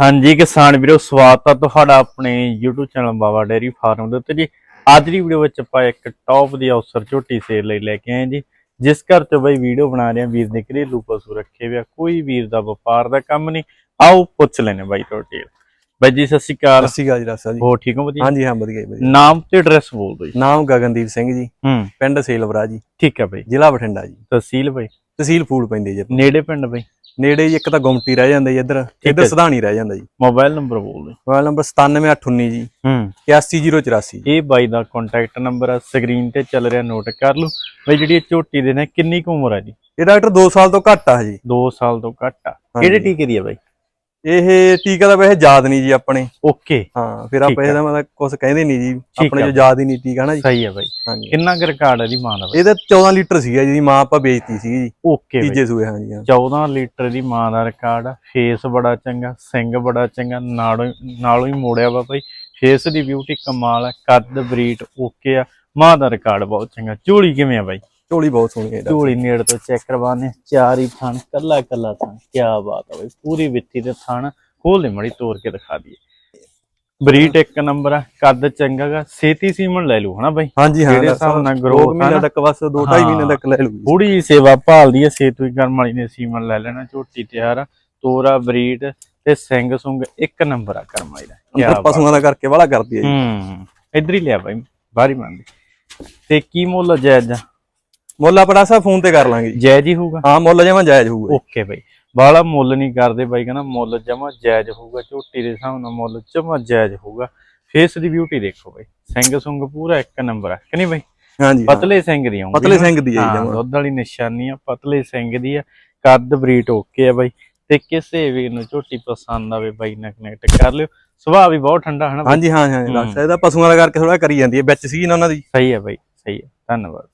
ਹਾਂਜੀ ਕਿਸਾਨ ਵੀਰੋ ਸਵਾਗਤ ਹੈ ਤੁਹਾਡਾ ਆਪਣੇ YouTube channel Baba dairy farm ਦੇ ਉੱਤੇ ਜੀ। ਅੱਜ ਦੀ ਵੀਡੀਓ ਵਿੱਚ ਆਪਾਂ ਇੱਕ ਟੌਪ ਦੀ ਅਫਸਰ ਝੋਟੀ ਸੇਲ ਲਈ ਲੈ ਕੇ ਆਏ ਜੀ। ਜਿਸ ਘਰ ਚ ਬਈ ਵੀਡੀਓ ਬਣਾ ਰਹੇ ਆ ਵੀਰ ਨੇ ਘਰੇਲੂ ਪਸ਼ੂ ਰੱਖੇ ਹੋਏ ਆ ਕੋਈ ਵੀਰ ਦਾ ਵਪਾਰ ਦਾ ਕੰਮ ਨਹੀਂ। ਆਓ ਪੁੱਛ ਲੈਣੇ ਬਾਈ ਤੁਹਾਡੇ ਬਾਈ ਜੀ ਸਤਿ ਸ਼੍ਰੀ ਅਕਾਲ। ਸਤਿ ਸ਼੍ਰੀ ਅਕਾਲ ਜੀ ਰਾਸਾ ਜੀ। ਹੋ ਠੀਕ ਹੋ ਵਧੀਆ? ਹਾਂਜੀ ਹਾਂ ਵਧੀਆ ਵਧੀਆ। ਨਾਮ ਤੇ ਐਡਰੈਸ ਬੋਲ ਦਿਓ ਜੀ। ਨਾਮ ਗਗਨਦੀਪ ਸਿੰਘ ਜੀ। ਪਿੰਡ ਸੇਲਵਰਾ ਜੀ। ਠੀਕ ਹੈ ਬਾਈ। ਜ਼ਿਲ੍ਹਾ ਬਠਿੰਡਾ ਜੀ। ਤਹਿਸੀਲ ਬਾਈ। ਤਹਿਸੀਲ ਫੂਲ ਪੈਂਦੀ ਜੀ ਨੇੜੇ ਪਿੰਡ ਬਾਈ। ਨੇੜੇ ਜੀ ਇੱਕ ਤਾਂ ਗੁਮਟੀ ਰਹਿ ਜਾਂਦਾ ਜੀ ਇੱਧਰ ਇੱਧਰ। ਸਧਾਣੀ ਰਹਿ ਜਾਂਦਾ ਜੀ। ਮੋਬਾਈਲ ਨੰਬਰ ਬੋਲ ਦਿਓ ਮੋਬਾਈਲ ਨੰਬਰ 97819 ਜੀ। ਹੂੰ। 81084 ਇਹ ਬਾਈ ਦਾ ਕੰਟੈਕਟ ਨੰਬਰ ਆ ਸਕਰੀਨ ਤੇ ਚੱਲ ਰਿਹਾ ਨੋਟ ਕਰ ਲਓ। ਬਈ ਜਿਹੜੀ ਇਹ ਝੋਟੀ ਦੇ ਨੇ ਕਿੰਨੀ ਕੁ ਉਮਰ ਆ ਜੀ? ਇਹ ਡਾਕਟਰ 2 ਸਾਲ ਤੋਂ ਘੱਟ ਆ ਜੀ। 2 ਸਾਲ ਤੋਂ ਘੱਟ ਆ। ਕਿਹੜੇ ਟੀਕੇ ਦੀ ਆ ਬਾਈ? ਇਹ ਟੀਕਾ ਤਾਂ ਵੈਸੇ ਯਾਦ ਨਹੀਂ ਜੀ ਆਪਣੇ। ਓਕੇ। ਹਾਂ ਫਿਰ ਆਪਾਂ। ਇਹਦਾ ਮਤਲਬ ਕੁਝ ਕਹਿੰਦੇ ਨਹੀਂ ਜੀ। ਆਪਣੇ। ਜੋ ਯਾਦ ਹੀ ਨਹੀਂ ਟੀਕਾ ਨਾ ਜੀ? ਸਹੀ ਆ ਬਾਈ। ਹਾਂਜੀ। ਕਿੰਨਾ ਕੁ ਰਿਕਾਰਡ ਹੈ ਦੀ ਮਾਂ ਦਾ ਇਹਦਾ 14 ਲੀਟਰ ਸੀਗਾ ਜਿਹਦੀ ਮਾਂ ਆਪਾਂ ਵੇਚਤੀ ਸੀਗੀ ਜੀ। ਓਕੇ ਤੀਜੇ ਸੂਏ ਹਾਂ। 14 ਲੀਟਰ ਦੀ ਮਾਂ ਦਾ ਰਿਕਾਰਡ ਫੇਸ ਬੜਾ ਚੰਗਾ ਸਿੰਘ ਬੜਾ ਚੰਗਾ ਨਾਲੋਂ ਨਾਲੋਂ ਹੀ ਮੋੜਿਆ ਵਾ ਬਾਈ। ਫੇਸ ਦੀ ਬਿਊਟੀ ਕਮਾਲ ਆ ਕੱਦ ਬਰੀਟ ਓਕੇ ਆ। ਮਾਂ ਦਾ ਰਿਕਾਰਡ ਬਹੁਤ ਚੰਗਾ। ਝੋਲੀ ਕਿਵੇਂ ਆ ਬਾਈ? ਝੋਲੀ ਬਹੁਤ ਸੋਹਣੀ ਹੈ ਇਹਦਾ। ਝੋਲੀ ਨੇੜ ਤੋਂ ਚੈੱਕ ਕਰਵਾਣੇ ਚਾਰ ਹੀ ਥਣ ਕੱਲਾ ਕੱਲਾ ਥਣ। ਕੀ ਬਾਤ ਆ ਬਾਈ ਪੂਰੀ ਵਿੱਥੀ ਤੇ ਥਣ। ਖੋਲ ਦੇ ਮੜੀ ਤੋੜ ਕੇ ਦਿਖਾ ਦਈਏ। ਬਰੀਟ ਇੱਕ ਨੰਬਰ ਆ ਕੱਦ ਚੰਗਾ ਗਾ। ਛੇਤੀ ਸੀਮਨ ਲੈ ਲੂ ਹਨਾ ਬਾਈ? ਹਾਂਜੀ ਹਾਂ ਜਿਹੜੇ ਹਿਸਾਬ ਨਾਲ ਕੁ ਮਹੀਨੇ ਆ। ਤੱਕ ਬਸ 2.5 ਹਾਂ। ਮਹੀਨੇ ਤੱਕ ਲੈ ਲੂਗੀ ਥੋੜੀ ਜਿਹੀ ਸੇਵਾ ਭਾਲਦੀ ਆ ਸੇਤੂ ਕਰਮ ਵਾਲੀ ਨੇ ਸੀਮਨ ਲੈ ਲੈਣਾ ਝੋਟੀ ਤਿਆਰ ਆ। ਤੋਰਾ ਬਰੀਡ ਤੇ ਸਿੰਘ ਸੁੰਗ ਇੱਕ ਨੰਬਰ ਆ ਕਰਮ ਵਾਲੀ ਦਾ। ਅੰਦਰ। ਪਸ਼ੂਆਂ ਦਾ ਕਰਕੇ ਵਾਲਾ ਕਰਦੀ ਹੈ ਜੀ। ਹੂੰ ਇਧਰ ਹੀ ਲਿਆ ਬਾਈ ਬਾਹਰੀ ਮੰਗਦੇ। ਤੇ ਕੀ ਮੁੱਲ ਜਾਇਜ਼? ਆ? ਮੁੱਲ ਆਪਣਾ ਸਾ ਫੋਨ ਤੇ ਕਰ ਲਾਂਗੇ ਜੀ। ਜਾਇਜ਼ ਹੀ ਹੋਊਗਾ। ਹਾਂ ਮੁੱਲ ਜਮਾ ਜਾਇਜ਼ ਹੋਊਗਾ ਓਕੇ ਬਾਈ। ਬਾਲਾ ਮੁੱਲ ਨਹੀਂ ਕਰਦੇ ਬਾਈ ਕਹਿੰਦਾ ਮੁੱਲ ਜਮਾ ਜਾਇਜ਼ ਹੋਊਗਾ ਝੋਟੀ ਦੇ ਹਿਸਾਬ ਨਾਲ ਮੁੱਲ ਜਮਾ ਜਾਇਜ਼ ਹੋਊਗਾ। ਫੇਸ ਦੀ ਬਿਊਟੀ ਦੇਖੋ ਬਾਈ। ਸਿੰਘ ਸੁੰਗ ਪੂਰਾ ਇੱਕ ਨੰਬਰ ਆ ਕਿ ਨਹੀਂ ਬਾਈ? ਹਾਂਜੀ। ਪਤਲੇ ਸਿੰਘ ਦੀ ਆਉਂਦੀ ਪਤਲੇ ਸਿੰਘ ਦੀ ਜਮਾਂ। ਦੁੱਧ ਵਾਲੀ ਨਿਸ਼ਾਨੀ ਆ ਪਤਲੇ ਸਿੰਘ ਦੀ ਆ। ਕੱਦ ਬਰੀਟ ਓਕੇ ਆ ਬਾਈ। ਤੇ ਕਿਸੇ ਵੀ ਨੂੰ ਝੋਟੀ ਪਸੰਦ ਆਵੇ ਬਾਈ ਨਾਲ ਕਨੈਕਟ ਕਰ ਲਿਓ। ਸੁਭਾਅ ਵੀ ਬਹੁਤ ਠੰਡਾ ਹੈ ਨਾ? ਹਾਂਜੀ ਹਾਂ ਹਾਂ ਇਹਦਾ ਪਸ਼ੂਆਂ ਦਾ ਕਰਕੇ ਥੋੜਾ ਕਰੀ ਜਾਂਦੀ ਹੈ ਵਿੱਚ ਸੀ ਨਾ ਉਹਨਾਂ ਦੀ। ਸਹੀ ਹੈ ਬਾਈ ਸਹੀ ਹੈ ਧੰਨਵਾਦ।